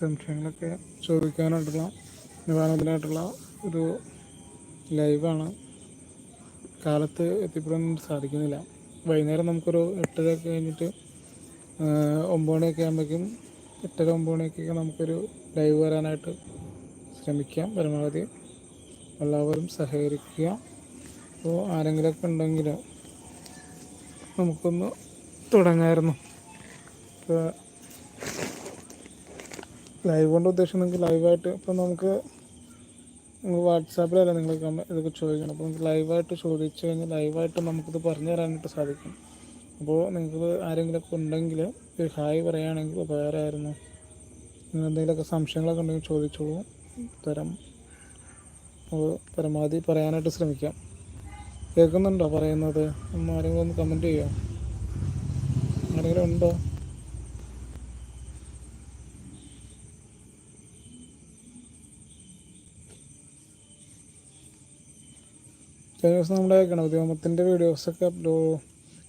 സംശയങ്ങളൊക്കെ ചോദിക്കാനായിട്ടുള്ള നിവാരണത്തിനായിട്ടുള്ള ഒരു ലൈവാണ്. കാലത്ത് എത്തിപ്പെടാൻ സാധിക്കുന്നില്ല. വൈകുന്നേരം നമുക്കൊരു എട്ടര കഴിഞ്ഞിട്ട് ഒമ്പത് മണിയൊക്കെ ആകുമ്പോഴേക്കും എട്ടര ഒമ്പത് മണിയൊക്കെ നമുക്കൊരു ലൈവ് വരാനായിട്ട് ശ്രമിക്കാം. പരമാവധി എല്ലാവരും സഹകരിക്കുക. അപ്പോൾ ആരെങ്കിലുമൊക്കെ ഉണ്ടെങ്കിൽ നമുക്കൊന്ന് തുടങ്ങായിരുന്നു. ഇപ്പോൾ ലൈവ് കൊണ്ട് ഉദ്ദേശം നിങ്ങൾക്ക് ലൈവായിട്ട് ഇപ്പം നമുക്ക് വാട്സാപ്പിലല്ല നിങ്ങൾ ഇതൊക്കെ ചോദിക്കണം. അപ്പോൾ നിങ്ങൾക്ക് ലൈവായിട്ട് ചോദിച്ചു കഴിഞ്ഞാൽ ലൈവായിട്ട് നമുക്കിത് പറഞ്ഞു തരാനായിട്ട് സാധിക്കും. അപ്പോൾ നിങ്ങൾക്ക് ആരെങ്കിലുമൊക്കെ ഉണ്ടെങ്കിൽ ഒരു ഹായ് പറയുകയാണെങ്കിൽ ഉപകാരമായിരുന്നു നിങ്ങൾ എന്തെങ്കിലുമൊക്കെ സംശയങ്ങളൊക്കെ ഉണ്ടെങ്കിൽ ചോദിച്ചോളൂ. തരം പരമാവധി പറയാനായിട്ട് ശ്രമിക്കാം. കേൾക്കുന്നുണ്ടോ പറയുന്നത്? ഒന്ന് ആരെങ്കിലും ഒന്ന് കമന്റ് ചെയ്യുമോ ആരെങ്കിലും ഉണ്ടോ? കഴിഞ്ഞ ദിവസം നമ്മുടെ ഗണപതി ഹോമത്തിന്റെ വീഡിയോസൊക്കെ അപ്ലോഡ്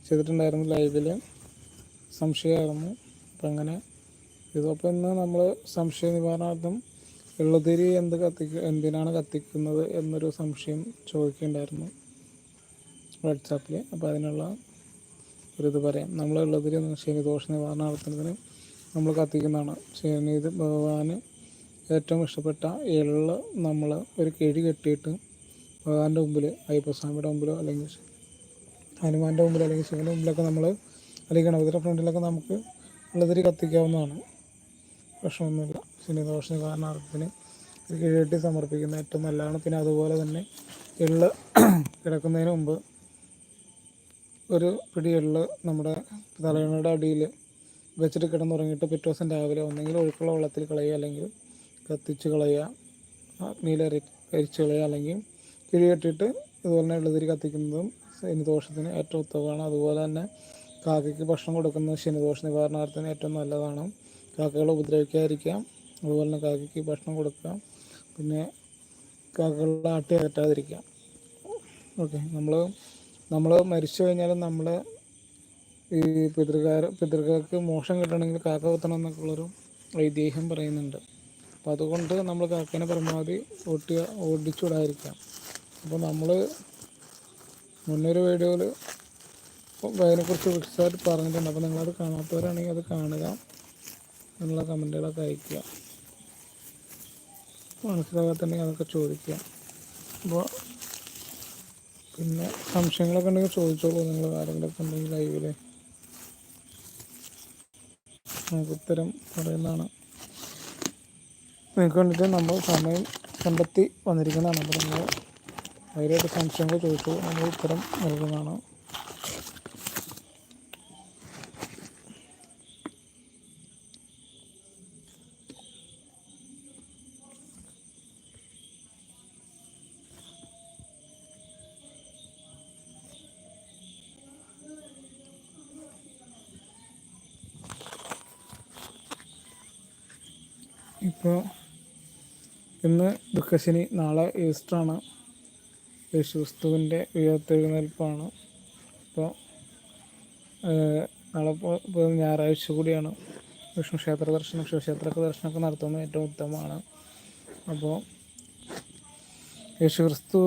ചെയ്തിട്ടുണ്ടായിരുന്നു ലൈവിൽ സംശയമായിരുന്നു. അപ്പം അങ്ങനെ ഇതപ്പോൾ ഇന്ന് നമ്മൾ സംശയ നിവാരണാർത്ഥം എള്ളുതിരി എന്ത് കത്തിക്ക എന്തിനാണ് കത്തിക്കുന്നത് എന്നൊരു സംശയം ചോദിക്കേണ്ടായിരുന്നു വാട്സാപ്പിൽ അപ്പോൾ അതിനുള്ള ഒരിത് പറയാം. നമ്മൾ എള്ളുതിരി എന്ന് ശനിദോഷ നിവാരണാർത്ഥത്തിന് നമ്മൾ കത്തിക്കുന്നതാണ്. ശനി ഭഗവാന് ഏറ്റവും ഇഷ്ടപ്പെട്ട എള്ള് നമ്മൾ ഒരു കിഴി കെട്ടിയിട്ട് ഭഗവാന്റെ മുമ്പിൽ അയ്യപ്പസ്വാമിയുടെ മുമ്പിലോ അല്ലെങ്കിൽ ഹനുമാന്റെ മുമ്പിലോ അല്ലെങ്കിൽ ശിവന്റെ മുമ്പിലൊക്കെ നമ്മൾ അല്ലെങ്കിൽ ഗണപതിയുടെ ഫ്രണ്ടിലൊക്കെ നമുക്ക് ഉള്ളതിരി കത്തിക്കാവുന്നതാണ്. പ്രശ്നമൊന്നുമില്ല ശനിദോഷ നിവാരണാർത്ഥത്തിന് ഒരു കിഴട്ടി സമർപ്പിക്കുന്ന ഏറ്റവും നല്ലതാണ്. പിന്നെ അതുപോലെ തന്നെ എള്ള് കിടക്കുന്നതിന് മുമ്പ് ഒരു പിടി എള്ള് നമ്മുടെ തലയണയുടെ അടിയിൽ വെച്ചിട്ട് കിടന്നുറങ്ങിയിട്ട് പിറ്റേ ദിവസം രാവിലെ ഒന്നെങ്കിൽ ഒഴുക്കുള്ള വെള്ളത്തിൽ കളയുക അല്ലെങ്കിൽ കത്തിച്ച് കളയുക അഗ്നിയിൽ എറി കരിച്ച് കളയുക അല്ലെങ്കിൽ കിഴി കെട്ടിയിട്ട് ഇതുപോലെ ഇളതിരി കത്തിക്കുന്നതും ശനിദോഷത്തിന് ഏറ്റവും ഉത്തമമാണ്. അതുപോലെ തന്നെ കാക്കയ്ക്ക് ഭക്ഷണം കൊടുക്കുന്നത് ശനിദോഷ നിവാരണാർത്ഥത്തിന് ഏറ്റവും നല്ലതാണ്. കാക്കകളെ ഉപദ്രവിക്കാതിരിക്കാം. അതുപോലെ തന്നെ കാക്കയ്ക്ക് ഭക്ഷണം കൊടുക്കാം. പിന്നെ കാക്കകളുടെ ആട്ടി അകറ്റാതിരിക്കാം. ഓക്കെ. നമ്മൾ നമ്മൾ മരിച്ചു കഴിഞ്ഞാൽ നമ്മൾ ഈ പിതൃകാര പിതൃകൾക്ക് മോശം കിട്ടണമെങ്കിൽ കാക്ക കുത്തണം എന്നൊക്കെയുള്ളൊരു ഐതിഹ്യം പറയുന്നുണ്ട്. അപ്പോൾ അതുകൊണ്ട് നമ്മൾ കാക്കേനെ പരമാവധി ഓട്ടി ഓടിച്ചുവിടാതിരിക്കാം അപ്പോൾ നമ്മൾ മുന്നൊരു വീഡിയോയിൽ അതിനെക്കുറിച്ച് വിശദമായിട്ട് പറഞ്ഞിട്ടുണ്ട്. അപ്പോൾ നിങ്ങളത് കാണാത്തവരാണെങ്കിൽ അത് കാണുക. എന്നുള്ള കമന്റുകളൊക്കെ അയക്കുക മനസ്സിലാകാത്തുണ്ടെങ്കിൽ അതൊക്കെ ചോദിക്കുക. അപ്പോൾ പിന്നെ സംശയങ്ങളൊക്കെ ഉണ്ടെങ്കിൽ ചോദിച്ചോളൂ. നിങ്ങൾ ആരെങ്കിലുമൊക്കെ ഉണ്ടെങ്കിൽ ലൈവിൽ നമുക്ക് ഉത്തരം പറയുന്നതാണ്. നിങ്ങൾക്ക് വേണ്ടിയിട്ട് നമ്മൾ സമയം കണ്ടെത്തി വന്നിരിക്കുന്നതാണ്. അപ്പോൾ നിങ്ങൾ ധൈര്യമായിട്ട് സംശയങ്ങൾ ചോദിച്ചു. നമ്മൾ ഉത്തരം നൽകുന്നതാണ്. ഇപ്പോൾ ഇന്ന് ദുഃഖശനി നാളെ ഈസ്റ്ററാണ്. യേശുക്രിസ്തുവിന്റെ ഉയർത്തെഴുന്നേൽപ്പാണ്. അപ്പോൾ നാളെ ഇപ്പോൾ ഞായറാഴ്ച കൂടിയാണ് വിഷ്ണു ക്ഷേത്ര ദർശനം. ശിവക്ഷേത്ര ദർശനമൊക്കെ നടത്തുന്നത് ഏറ്റവും ഉത്തമമാണ്. അപ്പോൾ യേശുക്രിസ്തു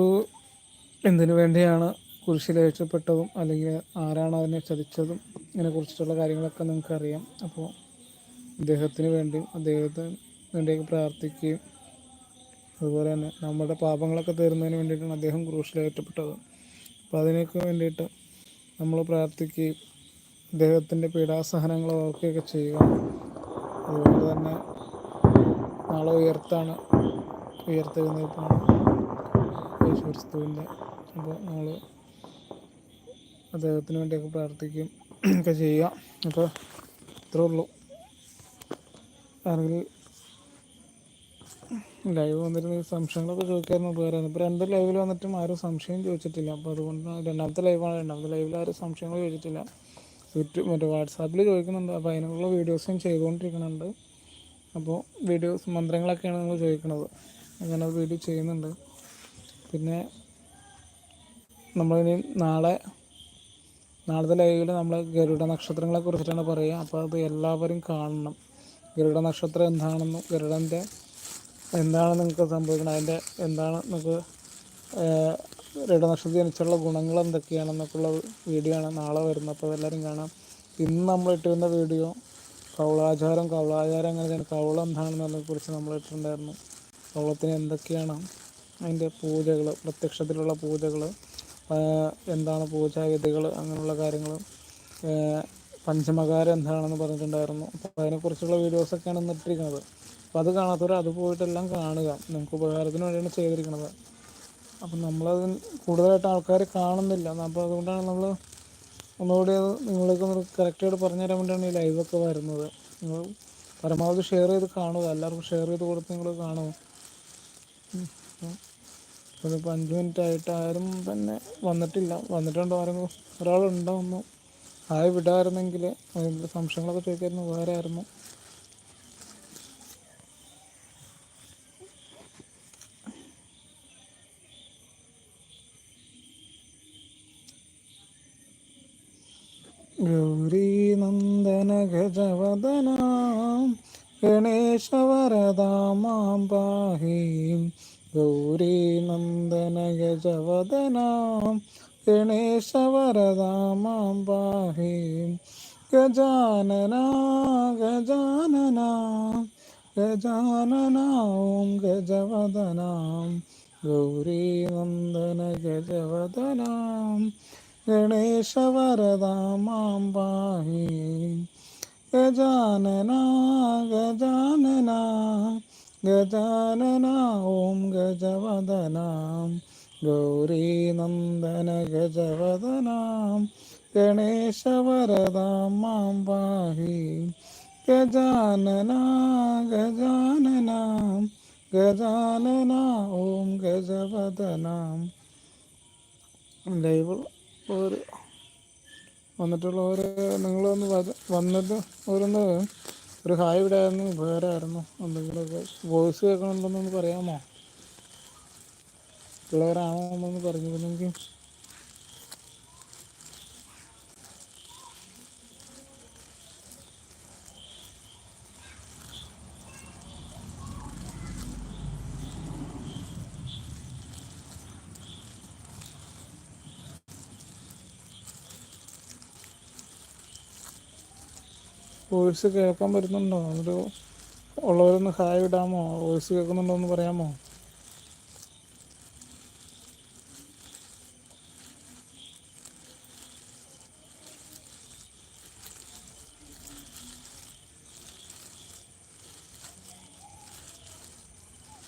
എന്തിനു വേണ്ടിയാണ് കുരിശിലേറ്റപ്പെട്ടതും അല്ലെങ്കിൽ ആരാണ് അതിനെ ചതിച്ചതും ഇതിനെക്കുറിച്ചിട്ടുള്ള കാര്യങ്ങളൊക്കെ നിങ്ങൾക്കറിയാം. അപ്പോൾ അദ്ദേഹത്തിന് വേണ്ടിയും അദ്ദേഹത്തിന് വേണ്ടിയൊക്കെ പ്രാർത്ഥിക്കുകയും അതുപോലെ തന്നെ നമ്മുടെ പാപങ്ങളൊക്കെ തീർന്നതിന് വേണ്ടിയിട്ടാണ് അദ്ദേഹം ക്രൂശിലേറ്റപ്പെട്ടത് അപ്പോൾ അതിനൊക്കെ വേണ്ടിയിട്ട് നമ്മൾ പ്രാർത്ഥിക്കുകയും അദ്ദേഹത്തിന്റെ പീഡാസഹനങ്ങൾ ഓർക്കുകയൊക്കെ ചെയ്യുക. അതുപോലെ തന്നെ നാളെ ഉയർത്താണ് ഉയർത്തെഴുന്നേൽപ്പാണ് യേശുക്രിസ്തുവിന്റെ അപ്പോൾ നമ്മൾ അദ്ദേഹത്തിന് വേണ്ടിയൊക്കെ പ്രാർത്ഥിക്കുകയും ഒക്കെ ചെയ്യുക. അപ്പോൾ ഇത്രേ ഉള്ളൂ. ആണെങ്കിൽ ലൈവ് വന്നിരുന്ന സംശയങ്ങളൊക്കെ ചോദിക്കാറുണ്ട് ഉപകാരമാണ്. ഇപ്പോൾ രണ്ട് ലൈവിൽ വന്നിട്ടും ആരും സംശയം ചോദിച്ചിട്ടില്ല. അപ്പോൾ അതുകൊണ്ട് രണ്ടാമത്തെ ലൈവാണ് രണ്ടാമത്തെ ലൈവിൽ ആരും സംശയങ്ങൾ ചോദിച്ചിട്ടില്ല. യൂട്യൂബ് മറ്റേ വാട്സാപ്പിൽ ചോദിക്കുന്നുണ്ട്. അപ്പോൾ അതിനുള്ള വീഡിയോസും ചെയ്തുകൊണ്ടിരിക്കുന്നുണ്ട്. അപ്പോൾ വീഡിയോസ് മന്ത്രങ്ങളൊക്കെയാണ് നിങ്ങൾ ചോദിക്കുന്നത് അങ്ങനെ വീഡിയോ ചെയ്യുന്നുണ്ട്. പിന്നെ നമ്മളിനി നാളെ നാളത്തെ ലൈവിൽ നമ്മൾ ഗരുഡ നക്ഷത്രങ്ങളെ കുറിച്ചിട്ടാണ് പറയുക. അപ്പോൾ അത് എല്ലാവരും കാണണം. ഗരുഡ നക്ഷത്രം എന്താണെന്നും ഗരുഡന്റെ എന്താണ് നിങ്ങൾക്ക് സംഭവിക്കുന്നത്? അതിന്റെ എന്താണ് നിങ്ങൾക്ക് ഗരുഡ നക്ഷത്രത്തിൽ ജനിച്ചുള്ള ഗുണങ്ങൾ എന്തൊക്കെയാണെന്നൊക്കെയുള്ള വീഡിയോ ആണ് നാളെ വരുന്നത്. അപ്പോൾ എല്ലാവരും കാണാം. ഇന്ന് നമ്മൾ ഇട്ടിരുന്ന വീഡിയോ കൗളാചാരം കൗളാചാരം എങ്ങനെയാണ് കൗളം എന്താണെന്നതിനെ കുറിച്ച് നമ്മൾ ഇട്ടിട്ടുണ്ടായിരുന്നു. കൗളത്തിന് എന്തൊക്കെയാണ് അതിന്റെ പൂജകൾ പ്രത്യക്ഷത്തിലുള്ള പൂജകൾ എന്താണ് പൂജാവിധികൾ അങ്ങനെയുള്ള കാര്യങ്ങൾ പഞ്ചമകാരം എന്താണെന്ന് പറഞ്ഞിട്ടുണ്ടായിരുന്നു. അപ്പോൾ അതിനെക്കുറിച്ചുള്ള വീഡിയോസൊക്കെയാണ് ഇന്ന് ഇട്ടിരിക്കുന്നത്. അപ്പോൾ അത് കാണാത്തവർ അത് പോയിട്ടെല്ലാം കാണുക. നമുക്ക് ഉപകാരത്തിന് വേണ്ടിയാണ് ചെയ്തിരിക്കുന്നത് അപ്പം നമ്മളത് കൂടുതലായിട്ട് ആൾക്കാർ കാണുന്നില്ല. അപ്പോൾ അതുകൊണ്ടാണ് നമ്മൾ ഒന്നുകൂടി അത് നിങ്ങളേക്ക് ഒന്ന് കറക്റ്റായിട്ട് പറഞ്ഞു തരാൻ വേണ്ടിയാണ് ഈ ലൈവൊക്കെ വരുന്നത്. നിങ്ങൾ പരമാവധി ഷെയർ ചെയ്ത് കാണുക. എല്ലാവർക്കും ഷെയർ ചെയ്ത് കൊടുത്ത് നിങ്ങൾ കാണുക. ഇപ്പോൾ അഞ്ച് മിനിറ്റ് ആയിട്ട് ആരും തന്നെ വന്നിട്ടില്ല. വന്നിട്ടുണ്ടോ ആരെങ്കിലും? ഒന്നും? ആയി വിടാമായിരുന്നെങ്കിൽ അതിന്റെ സംശയങ്ങളൊക്കെ ചോദിക്കായിരുന്നു. ആയിരുന്നു ഗണേശവരദാമാം പാഹീം ഗൗരീനന്ദന ഗജവദനാം ഗണേശവരദാമാം പാഹീം ഗജാനന ഗജാനന ഗജാനന ഓം ഗജവദനാം ഗൗരീനന്ദന ഗജവദനാം ഗണേശവരദാമാം പാഹി ഗജാനന ഗജാനന ഗജാനന ഓം ഗജവദനാം ഗൗരീനന്ദന ഗജവദനാം ഗണേശവരദാമാം പാഹി ഗജാനന ഗജാനന ഗജാനന ഓം ഗജവദനാം ലൈവ് ഒരു നിങ്ങൾ നിങ്ങളൊന്ന് വന്നിട്ട് ഓരോന്ന് ഒരു ഹായ് വിടായിരുന്നു ഉപകാരമായിരുന്നു. എന്തെങ്കിലുമൊക്കെ വോയിസ് കേൾക്കണമെന്നൊന്ന് പറയാമോ? പിള്ളേരാണോ എന്നൊന്ന് പറഞ്ഞിരുന്നെങ്കിൽ വോയിസ് കേൾക്കാൻ പറ്റുന്നുണ്ടോ? ഒരു ഉള്ളവരൊന്ന് ഹായ് ഇടാമോ വോയിസ് കേൾക്കുന്നുണ്ടോ എന്ന് പറയാമോ?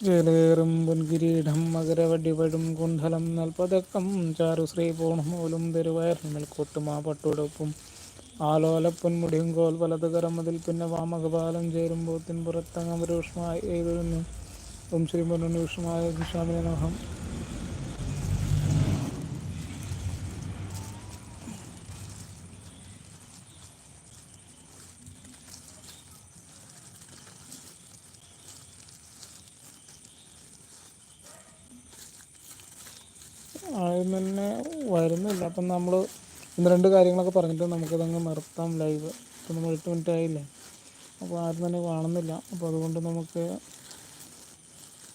ജലേറും പൊൻകിരീടം മകരവടിവടും കുണ്ഡലം നൽപതക്കം ചാരുശ്രീ പൂർണമൂലും തെരുവയർ കൊട്ടുമാ പട്ടുടൊപ്പും ആലോലപ്പൊന്മുടിയും കോൽ വലത് കരമതിൽ പിന്നെ വാമകപാലം ചേരുമ്പോൾ പുറത്തങ്ങം രൂക്ഷമായി എഴുതുന്നു ഓം ശ്രീ രൂക്ഷമായ സ്വാമിനെ നമഹം. ആദ്യം തന്നെ വരുന്നില്ല. അപ്പം നമ്മൾ ഒന്ന് രണ്ട് കാര്യങ്ങളൊക്കെ പറഞ്ഞിട്ട് നമുക്കതങ്ങ് നിർത്താം ലൈവ് ഇപ്പം നമ്മൾ എട്ട് മിനിറ്റ് ആയില്ലേ? അപ്പോൾ ആരും തന്നെ കാണുന്നില്ല. അപ്പോൾ അതുകൊണ്ട് നമുക്ക്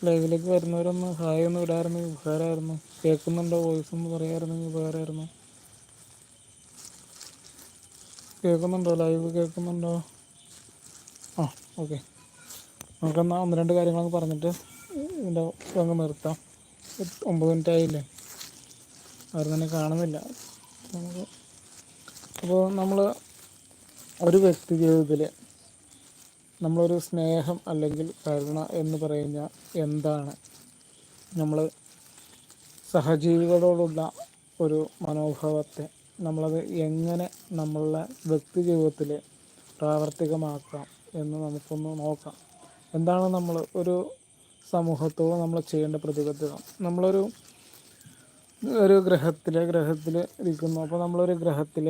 ലൈവിലേക്ക് വരുന്നവരൊന്ന് ഹായ് ഒന്ന് വിടാറുണ്ടെങ്കിൽ ഉപകാരമായിരുന്നു. കേൾക്കുന്നുണ്ടോ? വോയിസ് ഒന്ന് പറയാമായിരുന്നെങ്കിൽ ഉപകാരമായിരുന്നു. കേൾക്കുന്നുണ്ടോ? ലൈവ് കേൾക്കുന്നുണ്ടോ? ആ ഓക്കെ നമുക്കെന്നാൽ ഒന്ന് രണ്ട് കാര്യങ്ങളൊക്കെ പറഞ്ഞിട്ട് ഇതിന്റെ അങ്ങ് നിർത്താം. ഒമ്പത് മിനിറ്റ് ആയില്ലേ? ആരും തന്നെ കാണുന്നില്ല. നമുക്ക്. അപ്പോൾ നമ്മൾ ഒരു വ്യക്തി ജീവിതത്തിൽ നമ്മളൊരു സ്നേഹം അല്ലെങ്കിൽ കരുണ എന്ന് പറയുന്ന എന്താണ്? നമ്മൾ സഹജീവികളോടുള്ള ഒരു മനോഭാവത്തെ നമ്മളത് എങ്ങനെ നമ്മളുടെ വ്യക്തി ജീവിതത്തിൽ പ്രാവർത്തികമാക്കാം എന്ന് നമുക്കൊന്ന് നോക്കാം. എന്താണ് നമ്മൾ ഒരു സമൂഹത്തോട് നമ്മൾ ചെയ്യേണ്ട പ്രതിബദ്ധത? നമ്മളൊരു ഒരു ഗ്രഹത്തിലെ ഗ്രഹത്തിൽ ഇരിക്കുന്നു. അപ്പോൾ നമ്മളൊരു ഗ്രഹത്തിൽ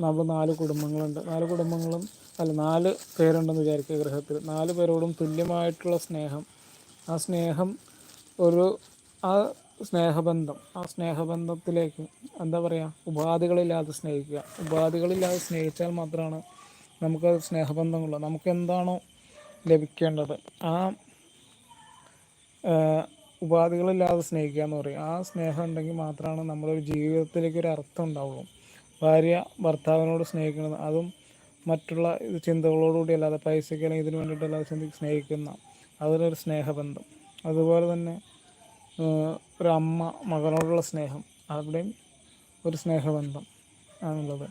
നമ്മൾ നാല് കുടുംബങ്ങളുണ്ട്. നാല് കുടുംബങ്ങളും അല്ല നാല് പേരുണ്ടെന്ന് വിചാരിക്കുക ഗ്രഹത്തിൽ. നാല് പേരോടും തുല്യമായിട്ടുള്ള സ്നേഹം. ആ സ്നേഹം ഒരു ആ സ്നേഹബന്ധം ആ സ്നേഹബന്ധത്തിലേക്ക് എന്താ പറയുക ഉപാധികളില്ലാതെ സ്നേഹിക്കുക. ഉപാധികളില്ലാതെ സ്നേഹിച്ചാൽ മാത്രമാണ് നമുക്ക് സ്നേഹബന്ധമുള്ളത് നമുക്ക് എന്താണോ ലഭിക്കേണ്ടത്? ആ ഉപാധികളില്ലാതെ സ്നേഹിക്കുക എന്ന് പറയും. ആ സ്നേഹം ഉണ്ടെങ്കിൽ മാത്രമാണ് നമ്മളൊരു ജീവിതത്തിലേക്ക് ഒരു അർത്ഥം ഉണ്ടാവുള്ളൂ. ഭാര്യ ഭർത്താവിനോട് സ്നേഹിക്കുന്നത് അതും മറ്റുള്ള ചിന്തകളോടുകൂടി അല്ലാതെ പൈസയ്ക്ക് അല്ലെങ്കിൽ ഇതിനു വേണ്ടിയിട്ടല്ലാതെ ചിന്തി സ്നേഹിക്കുന്ന അതിലൊരു സ്നേഹബന്ധം. അതുപോലെ തന്നെ ഒരു അമ്മ മകനോടുള്ള സ്നേഹം അവിടെയും ഒരു സ്നേഹബന്ധം ആണുള്ളത്.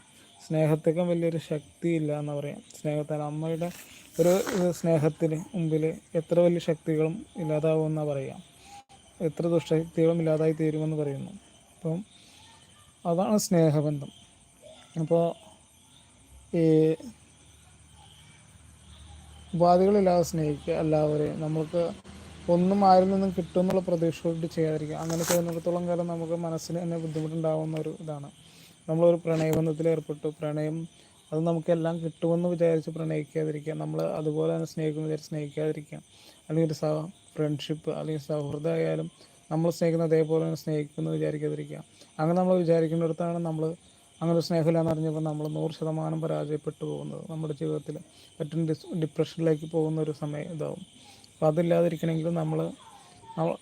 സ്നേഹത്തേക്കും വലിയൊരു ശക്തിയില്ല എന്ന് പറയാം. സ്നേഹത്താൽ അമ്മയുടെ ഒരു സ്നേഹത്തിന് മുമ്പിൽ എത്ര വലിയ ശക്തികളും ഇല്ലാതാവുമെന്നാണ് പറയാം. എത്ര ദുഷ്ടശക്തികളും ഇല്ലാതായി തീരുമെന്ന് പറയുന്നു. അപ്പം അതാണ് സ്നേഹബന്ധം. അപ്പോൾ ഈ ഉപാധികളില്ലാതെ സ്നേഹിക്കുക എല്ലാവരെയും നമുക്ക് ഒന്നും ആരിൽ നിന്നും കിട്ടും എന്നുള്ള പ്രതീക്ഷയോട് ചെയ്യാതിരിക്കുക. അങ്ങനെ ചെയ്യുന്നിടത്തോളം കാലം നമുക്ക് മനസ്സിന് തന്നെ ബുദ്ധിമുട്ടുണ്ടാകുന്ന ഒരു ഇതാണ്. നമ്മളൊരു പ്രണയബന്ധത്തിൽ ഏർപ്പെട്ടു. പ്രണയം അത് നമുക്കെല്ലാം കിട്ടുമെന്ന് വിചാരിച്ച് പ്രണയിക്കാതിരിക്കുക. നമ്മൾ അതുപോലെ തന്നെ സ്നേഹിക്കുമെന്ന് വിചാരിച്ച് സ്നേഹിക്കാതിരിക്കുക. അല്ലെങ്കിൽ ഒരു ഫ്രണ്ട്ഷിപ്പ് അല്ലെങ്കിൽ സൗഹൃദമായാലും നമ്മൾ സ്നേഹിക്കുന്ന അതേപോലെ തന്നെ സ്നേഹിക്കുന്നത് വിചാരിക്കാതിരിക്കുക. അങ്ങനെ നമ്മൾ വിചാരിക്കുന്നിടത്താണ് നമ്മൾ അങ്ങനെ സ്നേഹമില്ലാന്ന് അറിഞ്ഞപ്പോൾ നമ്മൾ നൂറ് ശതമാനം പരാജയപ്പെട്ടു പോകുന്നത്. നമ്മുടെ ജീവിതത്തിൽ ഏറ്റവും ഡിസ് ഡിപ്രഷനിലേക്ക് പോകുന്ന ഒരു സമയം ഇതാവും. അപ്പോൾ അതില്ലാതിരിക്കണമെങ്കിൽ നമ്മൾ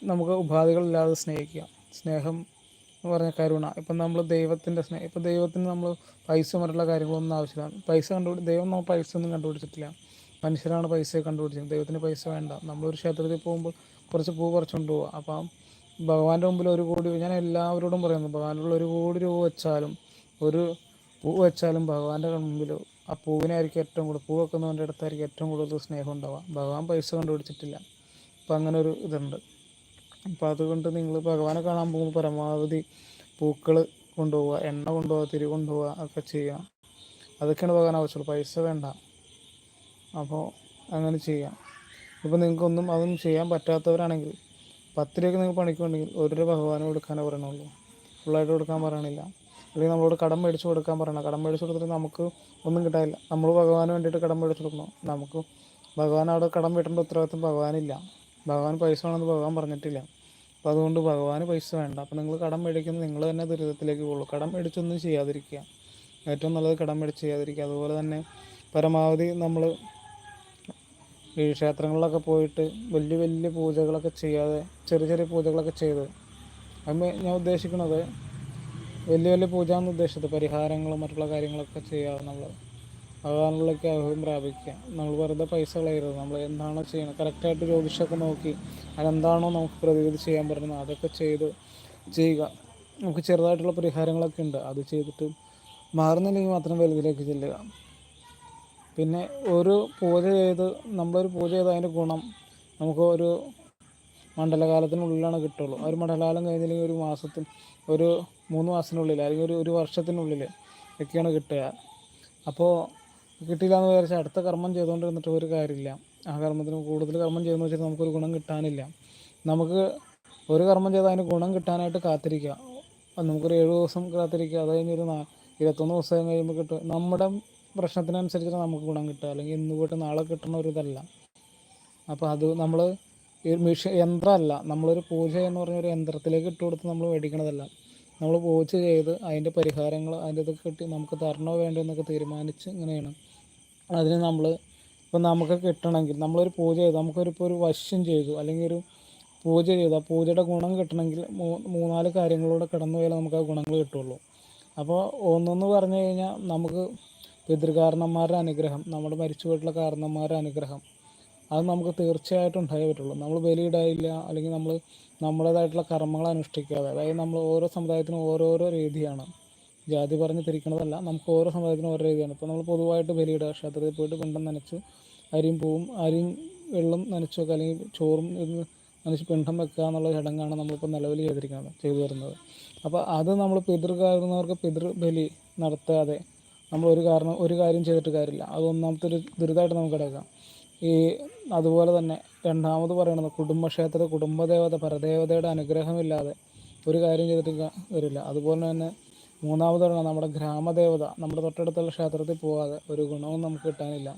നമുക്ക് ഉപാധികളില്ലാതെ സ്നേഹിക്കുക. സ്നേഹം എന്ന് പറഞ്ഞ കരുണ. ഇപ്പം നമ്മൾ ദൈവത്തിന്റെ സ്നേഹം ഇപ്പം ദൈവത്തിന് നമ്മൾ പൈസ മറ്റുള്ള കാര്യങ്ങളൊന്നും ആവശ്യമില്ല. പൈസ കണ്ടുപിടി ദൈവം നമ്മൾ പൈസ ഒന്നും കണ്ടുപിടിച്ചിട്ടില്ല. മനുഷ്യരാണ് പൈസ കണ്ടുപിടിച്ചത്. ദൈവത്തിന് പൈസ വേണ്ട. നമ്മളൊരു ക്ഷേത്രത്തിൽ പോകുമ്പോൾ കുറച്ച് പൂ കുറച്ചുകൊണ്ട് പോവുക അപ്പം ഭഗവാന്റെ മുമ്പിൽ ഒരു കോടി ഞാൻ എല്ലാവരോടും പറയുന്നു ഭഗവാനുള്ള ഒരു കോടി രൂപ വെച്ചാലും ഒരു പൂ വെച്ചാലും ഭഗവാന്റെ മുമ്പിൽ ആ പൂവിനായിരിക്കും ഏറ്റവും കൂടുതൽ പൂ വെക്കുന്നവന്റെ അടുത്തായിരിക്കും ഏറ്റവും കൂടുതൽ സ്നേഹം ഉണ്ടാവുക. ഭഗവാൻ പൈസ കണ്ടുപിടിച്ചിട്ടില്ല. അപ്പം അങ്ങനെ ഒരു ഇതുണ്ട്. അപ്പം അതുകൊണ്ട് നിങ്ങൾ ഭഗവാനെ കാണാൻ പോകുമ്പോൾ പരമാവധി പൂക്കൾ കൊണ്ടുപോവുക എണ്ണ കൊണ്ടുപോവുക തിരി കൊണ്ടുപോവുക ഒക്കെ ചെയ്യുക അതൊക്കെയാണ് ഭഗവാൻ ആവശ്യമുള്ളൂ. പൈസ വേണ്ട. അപ്പോൾ അങ്ങനെ ചെയ്യാം. ഇപ്പോൾ നിങ്ങൾക്കൊന്നും അതൊന്നും ചെയ്യാൻ പറ്റാത്തവരാണെങ്കിൽ പത്ത് രൂപയ്ക്ക് നിങ്ങൾ പണിക്കുണ്ടെങ്കിൽ ഒരു രൂപ ഭഗവാന് കൊടുക്കാനേ പറയണുള്ളൂ. ഫുള്ളായിട്ട് കൊടുക്കാൻ പറയണില്ല. അല്ലെങ്കിൽ നമ്മളോട് കടം മേടിച്ച് കൊടുക്കാൻ പറയണം കടം മേടിച്ച് കൊടുത്തിട്ട് നമുക്ക് ഒന്നും കിട്ടാനില്ല. നമ്മൾ ഭഗവാന് വേണ്ടിയിട്ട് കടം മേടിച്ച് കൊടുക്കണം. നമുക്ക് ഭഗവാൻ അവിടെ കടം വീട്ടേണ്ട ഉത്തരവാദിത്വം ഭഗവാനില്ല. ഭഗവാൻ പൈസ വേണമെന്ന് ഭഗവാൻ പറഞ്ഞിട്ടില്ല. അപ്പോൾ അതുകൊണ്ട് ഭഗവാന് പൈസ വേണ്ട. അപ്പോൾ നിങ്ങൾ കടം മേടിക്കുന്നത് നിങ്ങൾ തന്നെ ദുരിതത്തിലേക്ക് പോകുള്ളൂ. കടം മേടിച്ചൊന്നും ചെയ്യാതിരിക്കുക. ഏറ്റവും നല്ലത് കടം മേടിച്ച് ചെയ്യാതിരിക്കുക. അതുപോലെ തന്നെ പരമാവധി നമ്മൾ ഈ ക്ഷേത്രങ്ങളിലൊക്കെ പോയിട്ട് വലിയ വലിയ പൂജകളൊക്കെ ചെയ്യാതെ ചെറിയ ചെറിയ പൂജകളൊക്കെ ചെയ്ത്. അത് ഞാൻ ഉദ്ദേശിക്കുന്നത് വലിയ വലിയ പൂജ എന്ന് ഉദ്ദേശിച്ചത്. പരിഹാരങ്ങളും മറ്റുള്ള കാര്യങ്ങളൊക്കെ ചെയ്യാവുന്നുള്ളത് നമ്മൾ ഭഗവാനിലേക്ക് അഭയം പ്രാപിക്കുക. നമ്മൾ വെറുതെ പൈസ കളയരുത്. നമ്മൾ എന്താണോ ചെയ്യുന്നത് കറക്റ്റായിട്ട് ജ്യോതിഷമൊക്കെ നോക്കി അതെന്താണോ നമുക്ക് പ്രതിവിധി ചെയ്യാൻ പറ്റുന്നത് അതൊക്കെ ചെയ്ത് ചെയ്യുക. നമുക്ക് ചെറുതായിട്ടുള്ള പരിഹാരങ്ങളൊക്കെ ഉണ്ട്. അത് ചെയ്തിട്ട് മാറുന്നില്ലെങ്കിൽ മാത്രം വലുതിലേക്ക് ചെല്ലുക. പിന്നെ ഒരു പൂജ ചെയ്ത് നമ്മളൊരു പൂജ ചെയ്ത് അതിന്റെ ഗുണം നമുക്ക് ഒരു മണ്ഡലകാലത്തിനുള്ളിലാണ് കിട്ടുള്ളൂ. ഒരു മണ്ഡലകാലം കഴിഞ്ഞില്ലെങ്കിൽ ഒരു മാസത്തിൽ ഒരു മൂന്ന് മാസത്തിനുള്ളിൽ അല്ലെങ്കിൽ ഒരു ഒരു വർഷത്തിനുള്ളിൽ ഒക്കെയാണ് കിട്ടുക. അപ്പോൾ കിട്ടിയില്ല എന്ന് വിചാരിച്ചാൽ അടുത്ത കർമ്മം ചെയ്തുകൊണ്ടിരുന്നിട്ട് ഒരു കാര്യമില്ല. ആ കർമ്മത്തിന് കൂടുതൽ കർമ്മം ചെയ്യുന്ന വെച്ചാൽ നമുക്കൊരു ഗുണം കിട്ടാനില്ല. നമുക്ക് ഒരു കർമ്മം ചെയ്താൽ അതിന് ഗുണം കിട്ടാനായിട്ട് കാത്തിരിക്കുക. നമുക്കൊരു ഏഴ് ദിവസം കാത്തിരിക്കുക. അത് കഴിഞ്ഞൊരു ഇരുപത്തൊന്ന് ദിവസം കഴിയുമ്പോൾ കിട്ടും. നമ്മുടെ പ്രശ്നത്തിനനുസരിച്ചിട്ട് നമുക്ക് ഗുണം കിട്ടുക. അല്ലെങ്കിൽ ഇന്ന് പോയിട്ട് നാളെ കിട്ടണ ഒരു ഇതല്ല. അപ്പോൾ അത് നമ്മൾ ഈ മിഷൻ യന്ത്രമല്ല. നമ്മളൊരു പൂജ എന്ന് പറഞ്ഞ ഒരു യന്ത്രത്തിലേക്ക് ഇട്ട് കൊടുത്ത് നമ്മൾ മേടിക്കണതല്ല. നമ്മൾ പൂജ ചെയ്ത് അതിന്റെ പരിഹാരങ്ങൾ അതിന്റെ ഇതൊക്കെ കിട്ടി നമുക്ക് തരണോ വേണ്ടോ എന്നൊക്കെ തീരുമാനിച്ച് ഇങ്ങനെയാണ്. അതിന് നമ്മൾ ഇപ്പം നമുക്ക് കിട്ടണമെങ്കിൽ നമ്മളൊരു പൂജ ചെയ്തു നമുക്കൊരിപ്പോൾ ഒരു വശ്യം ചെയ്തു അല്ലെങ്കിൽ ഒരു പൂജ ചെയ്തു ആ പൂജയുടെ ഗുണം കിട്ടണമെങ്കിൽ മൂന്നാൽ കാര്യങ്ങളൂടെ കിടന്നു പോയാലേ നമുക്ക് ആ ഗുണങ്ങൾ കിട്ടുള്ളൂ. അപ്പോൾ ഒന്നെന്ന് പറഞ്ഞു കഴിഞ്ഞാൽ നമുക്ക് പിതൃകാരണന്മാരുടെ അനുഗ്രഹം നമ്മുടെ മരിച്ചു പോയിട്ടുള്ള കാരണന്മാരുടെ അനുഗ്രഹം അത് നമുക്ക് തീർച്ചയായിട്ടും ഉണ്ടായേ പറ്റുള്ളൂ. നമ്മൾ ബലിയിടായില്ല അല്ലെങ്കിൽ നമ്മൾ നമ്മുടേതായിട്ടുള്ള കർമ്മങ്ങൾ അനുഷ്ഠിക്കാതെ അതായത് നമ്മൾ ഓരോ സമുദായത്തിനും ഓരോരോ രീതിയാണ്. ജാതി പറഞ്ഞ് തിരിക്കണതല്ല നമുക്ക് ഓരോ സമുദായത്തിനും ഓരോ രീതിയാണ്. ഇപ്പോൾ നമ്മൾ പൊതുവായിട്ട് ബലിയിടുക ക്ഷേത്രത്തിൽ പോയിട്ട് പിണ്ടം നനച്ച് അരിയും പൂവും അരിയും വെള്ളം നനച്ചു വെക്കുക അല്ലെങ്കിൽ ചോറും നനച്ച് പിണ്ടം വെക്കുക എന്നുള്ള ചടങ്ങാണ് നമ്മളിപ്പോൾ നിലവിൽ ചെയ്തിരിക്കുന്നത് ചെയ്തു വരുന്നത്. അപ്പോൾ അത് നമ്മൾ പിതൃകാരുന്നവർക്ക് പിതൃബലി നടത്താതെ നമ്മൾ ഒരു കാരണം ഒരു കാര്യം ചെയ്തിട്ട് കാര്യമില്ല. അത് ഒന്നാമത്തെ ഒരു ദുരിതമായിട്ട് നമുക്ക് കിടക്കാം ഈ അതുപോലെ തന്നെ രണ്ടാമത് പറയണത് കുടുംബക്ഷേത്ര കുടുംബദേവത പരദേവതയുടെ അനുഗ്രഹമില്ലാതെ ഒരു കാര്യം ചെയ്തിട്ട് വരില്ല. അതുപോലെ തന്നെ മൂന്നാമത് പറയണത് നമ്മുടെ ഗ്രാമദേവത നമ്മുടെ തൊട്ടടുത്തുള്ള ക്ഷേത്രത്തിൽ പോകാതെ ഒരു ഗുണവും നമുക്ക് കിട്ടാനില്ല.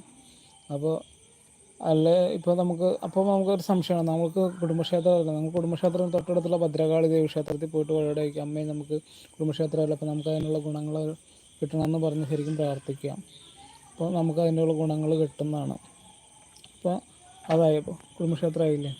അപ്പോൾ അല്ലേ ഇപ്പോൾ നമുക്ക് അപ്പോൾ നമുക്കൊരു സംശയമാണ്. നമുക്ക് കുടുംബക്ഷേത്രമല്ല നമുക്ക് കുടുംബക്ഷേത്രം തൊട്ടടുത്തുള്ള ഭദ്രകാളി ദേവി ക്ഷേത്രത്തിൽ പോയിട്ട് വഴിയുടെ അമ്മയും നമുക്ക് കുടുംബക്ഷേത്രമല്ല അപ്പോൾ നമുക്ക് അതിനുള്ള ഗുണങ്ങൾ കിട്ടണമെന്ന് പറഞ്ഞ് ശരിക്കും പ്രാർത്ഥിക്കാം അപ്പോൾ നമുക്ക് അതിനുള്ള ഗുണങ്ങൾ കിട്ടുന്നതാണ്. അപ്പോൾ അതായപ്പോൾ കുടുംബക്ഷേത്രമായില്ലേ?